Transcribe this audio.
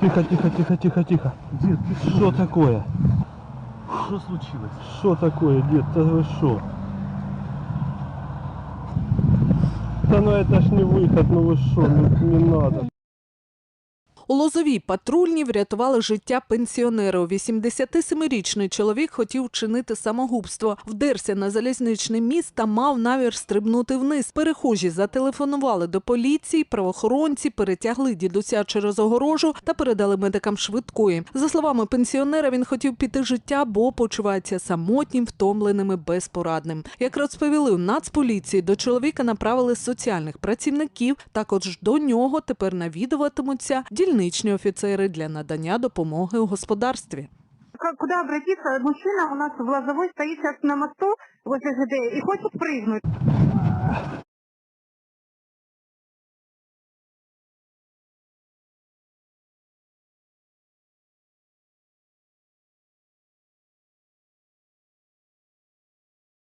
Тихо, тихо, тихо, тихо, тихо. Дед, ты Что такое? что случилось? Что такое, дед? Да вы что? Да ну это ж не выход, ну вы что, ну не надо. У Лозовій патрульні врятували життя пенсіонеру. 87-річний чоловік хотів вчинити самогубство, вдерся на залізничний міст та мав намір стрибнути вниз. Перехожі зателефонували до поліції, правоохоронці перетягли дідуся через огорожу та передали медикам швидкої. За словами пенсіонера, він хотів піти життя, бо почувається самотнім, втомленим і безпорадним. Як розповіли у Нацполіції, до чоловіка направили соціальних працівників. Також до нього тепер навідуватимуться дільничні офіцери для надання допомоги у господарстві. Куди обратиться? Мужчина у нас в Лозовой сейчас на мосту возле ЖД и хочет.